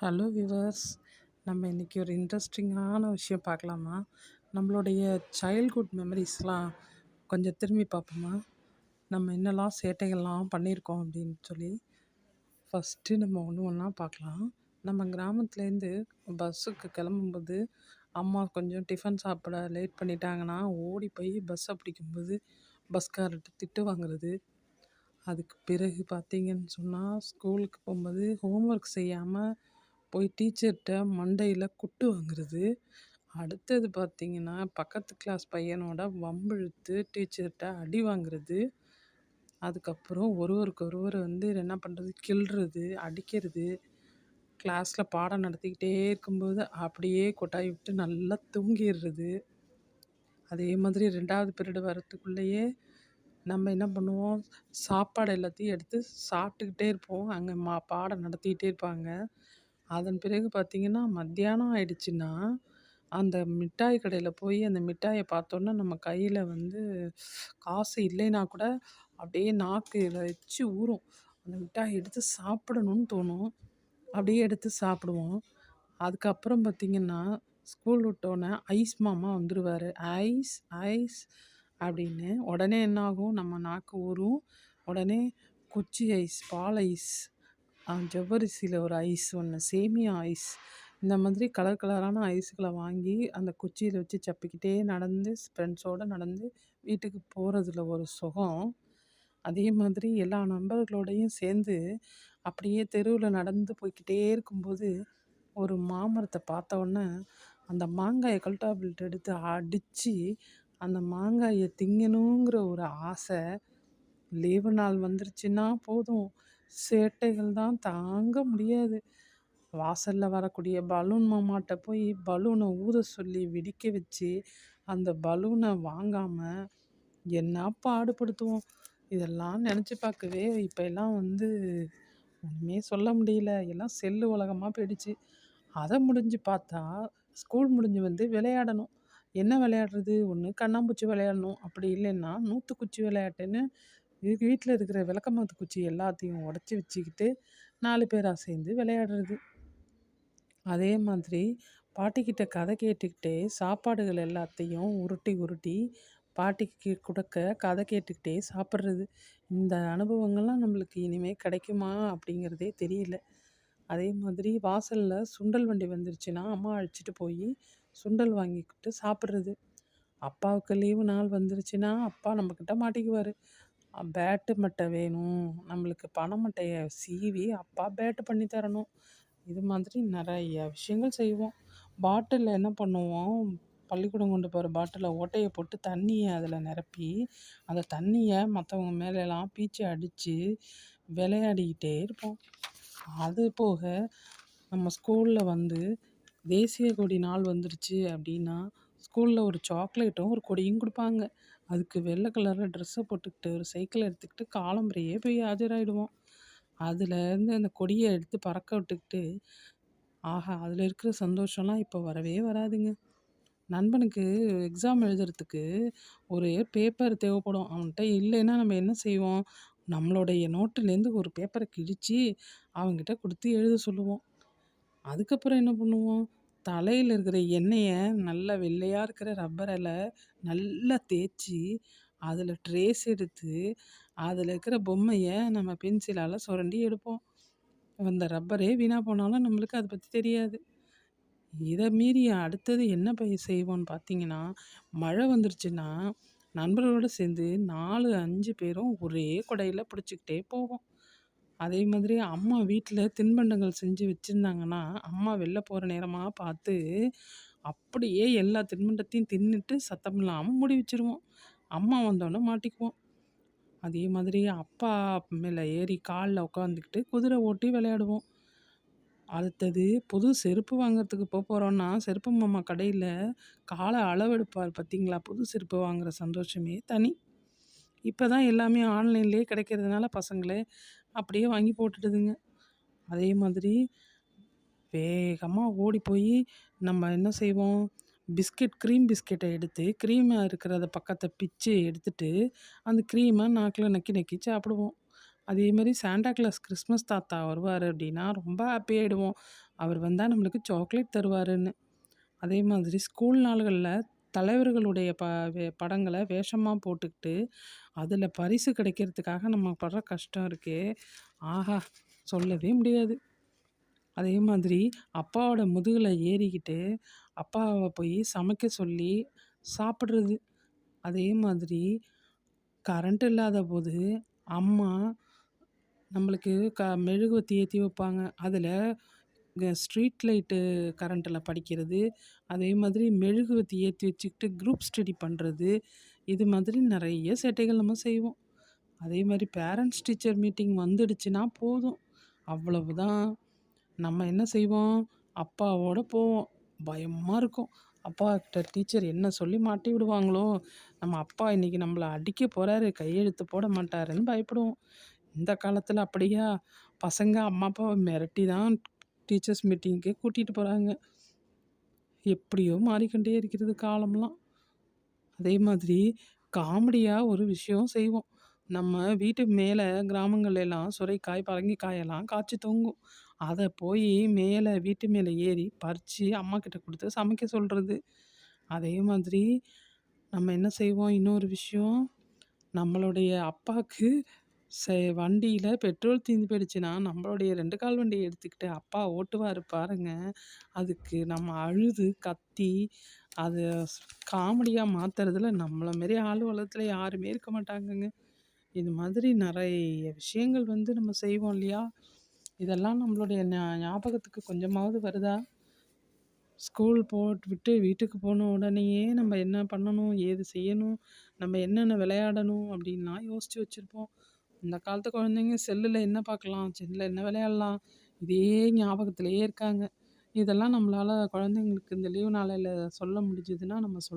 Hello viewers நம்ம இன்றைக்கி ஒரு இன்ட்ரெஸ்டிங்கான விஷயம் பார்க்கலாமா? நம்மளுடைய சைல்ட்ஹுட் மெமரிஸ்லாம் கொஞ்சம் திரும்பி பார்ப்போமா? நம்ம என்னெல்லாம் சேட்டைகள்லாம் பண்ணியிருக்கோம் அப்படின்னு சொல்லி ஃபஸ்ட்டு நம்ம ஒன்று ஒன்றா பார்க்கலாம். நம்ம கிராமத்துலேருந்து பஸ்ஸுக்கு கிளம்பும்போது அம்மா கொஞ்சம் டிஃபன் சாப்பிட லேட் பண்ணிட்டாங்கன்னா ஓடி போய் பஸ்ஸை பிடிக்கும்போது பஸ்கார்ட்ட திட்டு வாங்குறது. அதுக்கு பிறகு பார்த்தீங்கன்னு சொன்னால் ஸ்கூலுக்கு போகும்போது ஹோம்ஒர்க் செய்யாமல் போய் டீச்சர்கிட்ட மண்டையில் குட்டு வாங்குறது. அடுத்தது பார்த்திங்கன்னா பக்கத்து கிளாஸ் பையனோட வம்பிழுத்து டீச்சர்கிட்ட அடி வாங்குறது. அதுக்கப்புறம் ஒருவருக்கு ஒருவர் வந்து என்ன பண்ணுறது கிள்றது அடிக்கிறது. கிளாஸில் பாடம் நடத்திக்கிட்டே இருக்கும்போது அப்படியே கொட்டாய் விட்டு நல்லா தூங்கிடுறது. அதே மாதிரி ரெண்டாவது பீரியடு வரத்துக்குள்ளேயே நம்ம என்ன பண்ணுவோம்? சாப்பாடு எல்லாத்தையும் எடுத்து சாப்பிட்டுக்கிட்டே இருப்போம். அங்கே மா பாடம் நடத்திக்கிட்டே இருப்பாங்க. அதன் பிறகு பார்த்திங்கன்னா மத்தியானம் ஆயிடுச்சுன்னா அந்த மிட்டாய் கடையில் போய் அந்த மிட்டாயை பார்த்தோன்னா நம்ம கையில் வந்து காசு இல்லைன்னா கூட அப்படியே நாக்கு வச்சு ஊறும். அந்த மிட்டாய் எடுத்து சாப்பிடணும்னு தோணும். அப்படியே எடுத்து சாப்பிடுவோம். அதுக்கப்புறம் பார்த்திங்கன்னா ஸ்கூல் விட்டோன்னே ஐஸ் மாமா வந்துடுவார் ஐஸ் ஐஸ் அப்படின்னு. உடனே என்னாகும்? நம்ம நாக்கு ஊறும். உடனே குச்சி ஐஸ் பால் ஐஸ் ஜவ்வரிசியில் ஒரு ஐஸ் ஒன்று சேமியா ஐஸ். இந்த மாதிரி கலர் கலரான ஐஸ்களை வாங்கி அந்த குச்சியில் வச்சு சப்பிக்கிட்டே நடந்து ஃப்ரெண்ட்ஸோடு நடந்து வீட்டுக்கு போகிறதுல ஒரு சுகம். அதே மாதிரி எல்லா நண்பர்களோடையும் சேர்ந்து அப்படியே தெருவில் நடந்து போய்க்கிட்டே இருக்கும்போது ஒரு மாமரத்தை உடனே, அந்த மாங்காயை கல்ட்டாபிள்ட் எடுத்து அடித்து அந்த மாங்காயை திங்கணுங்கிற ஒரு ஆசை லீவு நாள் வந்துருச்சுன்னா போதும். சேட்டைகள் தான் தாங்க முடியாது. வாசலில் வரக்கூடிய பலூன் மாமாட்ட போய் பலூனை ஊத சொல்லி வெடிக்க வச்சு அந்த பலூனை வாங்காமல் என்ன பாடுபடுத்துவோம்? இதெல்லாம் நினச்சி பார்க்கவே இப்போ எல்லாம் வந்து ஒன்றுமே சொல்ல முடியல. எல்லாம் செல்லு உலகமாக போயிடுச்சு. அதை முடிஞ்சு பார்த்தா ஸ்கூல் முடிஞ்சு வந்து விளையாடணும். என்ன விளையாடுறது? ஒன்று கண்ணாம்பூச்சி விளையாடணும். அப்படி இல்லைன்னா நூற்றுக்குச்சி விளையாட்டுன்னு வீட்டில் இருக்கிற விளக்கமாத்து குச்சி எல்லாத்தையும் உடச்சி வச்சுக்கிட்டு நாலு பேராக சேர்ந்து விளையாடுறது. அதே மாதிரி பாட்டிக்கிட்ட கதை கேட்டுக்கிட்டே சாப்பாடுகள் எல்லாத்தையும் உருட்டி உருட்டி பாட்டிக்கு கொடுக்க கதை கேட்டுக்கிட்டே சாப்பிட்றது. இந்த அனுபவங்கள்லாம் நம்மளுக்கு இனிமேல் கிடைக்குமா அப்படிங்கிறதே தெரியல. அதே மாதிரி வாசலில் சுண்டல் வண்டி வந்துருச்சுன்னா அம்மா அழைச்சிட்டு போய் சுண்டல் வாங்கிக்கிட்டு சாப்பிட்றது. அப்பாவுக்கு லீவு நாள் வந்துருச்சுன்னா அப்பா நம்மக்கிட்ட மாட்டிக்குவார். பேட்டு மட்டை வேணும். நம்மளுக்கு பனை மட்டையை சீவி அப்பா பேட்டு பண்ணி தரணும். இது மாதிரி நிறைய விஷயங்கள் செய்வோம். பாட்டிலில் என்ன பண்ணுவோம்? பள்ளிக்கூடம் கொண்டு போகிற பாட்டிலில் ஓட்டையை போட்டு தண்ணியை அதில் நிரப்பி அந்த தண்ணியை மற்றவங்க மேலெலாம் பீச்சி அடித்து விளையாடிக்கிட்டே இருப்போம். அது போக நம்ம ஸ்கூலில் வந்து தேசிய கொடி நாள் வந்துருச்சு அப்படின்னா ஸ்கூலில் ஒரு சாக்லேட்டும் ஒரு கொடியும் கொடுப்பாங்க. அதுக்கு வெள்ளை கலரில் ட்ரெஸ்ஸை போட்டுக்கிட்டு ஒரு சைக்கிளை எடுத்துக்கிட்டு காலம்பரையே போய் ஆஜராகிடுவோம் அதுலேருந்து அந்த கொடியை எடுத்து பறக்க விட்டுக்கிட்டு ஆஹா அதில் இருக்கிற சந்தோஷம்லாம் இப்போ வரவே வராதுங்க. நண்பனுக்கு எக்ஸாம் எழுதுறதுக்கு ஒரு பேப்பர் தேவைப்படும். அவன்கிட்ட இல்லைன்னா நம்ம என்ன செய்வோம்? நம்மளுடைய நோட்டுலேருந்து ஒரு பேப்பரை கிழித்து அவங்ககிட்ட கொடுத்து எழுத சொல்லுவோம். அதுக்கப்புறம் என்ன பண்ணுவோம்? தலையில் இருக்கிற எண்ணெயை நல்லா வெள்ளையாக இருக்கிற ரப்பரில் நல்லா தேய்ச்சி அதில் ட்ரேஸ் எடுத்து அதில் இருக்கிற பொம்மையை நம்ம பென்சிலால் சுரண்டி எடுப்போம். அந்த ரப்பரே வீணாக போனாலும் நம்மளுக்கு அதை பற்றி தெரியாது. இதை மீறி அடுத்தது என்ன பயிர் செய்வோம்னு பார்த்தீங்கன்னா மழை வந்துருச்சுன்னா நண்பர்களோடு சேர்ந்து நாலு அஞ்சு பேரும் ஒரே குடையில் பிடிச்சிக்கிட்டே போவோம். அதே மாதிரி அம்மா வீட்டில் தின்பண்டங்கள் செஞ்சு வச்சுருந்தாங்கன்னா அம்மா வெளில போகிற நேரமாக பார்த்து அப்படியே எல்லா தின்பண்டத்தையும் தின்னுட்டு சத்தம் இல்லாமல் மூடி வச்சுருவோம். அம்மா வந்தோடனே மாட்டிக்குவோம். அதே மாதிரி அப்பா மேலே ஏறி காலில் உட்காந்துக்கிட்டு குதிரை ஓட்டி விளையாடுவோம். அடுத்தது புது செருப்பு வாங்குறதுக்கு போக போகிறோன்னா செருப்பு மாமா கடையில் காலை அளவெடுப்பார் பார்த்தீங்களா புது செருப்பு வாங்குகிற சந்தோஷமே தனி. இப்போ தான் எல்லாமே ஆன்லைன்லேயே கிடைக்கிறதுனால பசங்களே அப்படியே வாங்கி போட்டுடுதுங்க. அதே மாதிரி வேகமாக ஓடி போய் நம்ம என்ன செய்வோம்? பிஸ்கெட் க்ரீம் பிஸ்கெட்டை எடுத்து க்ரீமாக இருக்கிறத பக்கத்தை பிச்சு எடுத்துட்டு அந்த க்ரீமை நாக்கில் நக்கி நக்கி சாப்பிடுவோம். அதே மாதிரி சாண்டா கிளாஸ் கிறிஸ்மஸ் தாத்தா வருவார் அப்படின்னா ரொம்ப ஹாப்பி ஆகிடுவோம் அவர் வந்தால் நம்மளுக்கு சாக்லேட் தருவாருன்னு. அதே மாதிரி ஸ்கூல் நாள்களில் தலைவர்களுடைய ப வே படங்களை வேஷமாக போட்டுக்கிட்டு, அதில் பரிசு கிடைக்கிறதுக்காக நம்ம படுற கஷ்டம் இருக்கே! ஆஹா! சொல்லவே முடியாது. அதே மாதிரி அப்பாவோட முதுகில் ஏறிக்கிட்டு, அப்பாவை போய் சமைக்க சொல்லி சாப்பிட்றது அதே மாதிரி கரண்ட் இல்லாதபோது அம்மா நம்மளுக்கு க மெழுகுவர்த்தி ஏற்றி வைப்பாங்க. அதில் ஸ்ட்ரீட் லைட்டு கரண்ட்டில் படிக்கிறது. அதே மாதிரி மெழுகுவர்த்தி ஏற்றி வச்சுக்கிட்டு குரூப் ஸ்டடி பண்ணுறது இது மாதிரி நிறைய சேட்டைகள் நம்ம செய்வோம். அதே மாதிரி பேரண்ட்ஸ் டீச்சர் மீட்டிங் வந்துடுச்சுன்னா போதும். அவ்வளவு தான் நம்ம என்ன செய்வோம்? அப்பாவோட போவோம். பயமாக இருக்கும். அப்பாகிட்ட டீச்சர் என்ன சொல்லி மாட்டி விடுவாங்களோ! நம்ம அப்பா இன்றைக்கி நம்மளை அடிக்க போகிறாரு கையெழுத்து போட மாட்டாருன்னு பயப்படுவோம். இந்த காலத்தில் அப்படியா? பசங்க அம்மா அப்பாவை மிரட்டி தான் டீச்சர்ஸ் மீட்டிங்க்கே கூட்டிகிட்டு போகிறாங்க எப்படியோ மாறிக்கொண்டே இருக்கிறது காலம்லாம். அதே மாதிரி காமெடியாக ஒரு விஷயம் செய்வோம். நம்ம வீட்டு மேல கிராமங்கள்லலாம் சுரைக்காய், பரங்கிக்காயெல்லாம் காய்ச்சி தொங்கும். அதை போய் மேலே வீட்டு மேலே ஏறி பறித்து அம்மா கிட்ட கொடுத்து சமைக்க சொல்கிறது அதே மாதிரி நம்ம என்ன செய்வோம்? இன்னொரு விஷயம், நம்மளுடைய அப்பாவுக்கு செ வண்டியில பெட்ரோல் தீர்ந்து போயிடுச்சுன்னா, நம்மளுடைய 2 கால் வண்டிய எடுத்துக்கிட்டு அப்பா ஓட்டுவாரு பாருங்க. அதுக்கு நம்ம அழுது, கத்தி, அத ஸ் காமெடியா மாத்துறதுல நம்மள மாரி ஆள் உலகத்தில யாருமே இருக்க மாட்டாங்கங்க. இது மாதிரி நெறைய விஷயங்கள் வந்து நம்ம செய்வோம் இல்லையா? இதெல்லாம் நம்மளுடைய ஞா ஞாபகத்துக்கு கொஞ்சமாவது வருதா? ஸ்கூல் போட்டு விட்டு வீட்டுக்கு போன உடனேயே நம்ம என்ன பண்ணணும்? ஏது செய்யணும்? நம்ம என்னென்ன விளையாடணும்? அப்படின்லாம் யோசிச்சு வச்சிருப்போம். இந்த காலத்து குழந்தைங்க செல்லில் என்ன பார்க்கலாம்? செல்லில் என்ன விளையாடலாம்? இதே ஞாபகத்திலேயே இருக்காங்க. இதெல்லாம் நம்மளால் குழந்தைங்களுக்கு இந்த லீவு நாளையில் சொல்ல முடிஞ்சதுன்னா நம்ம சொல்லலாம்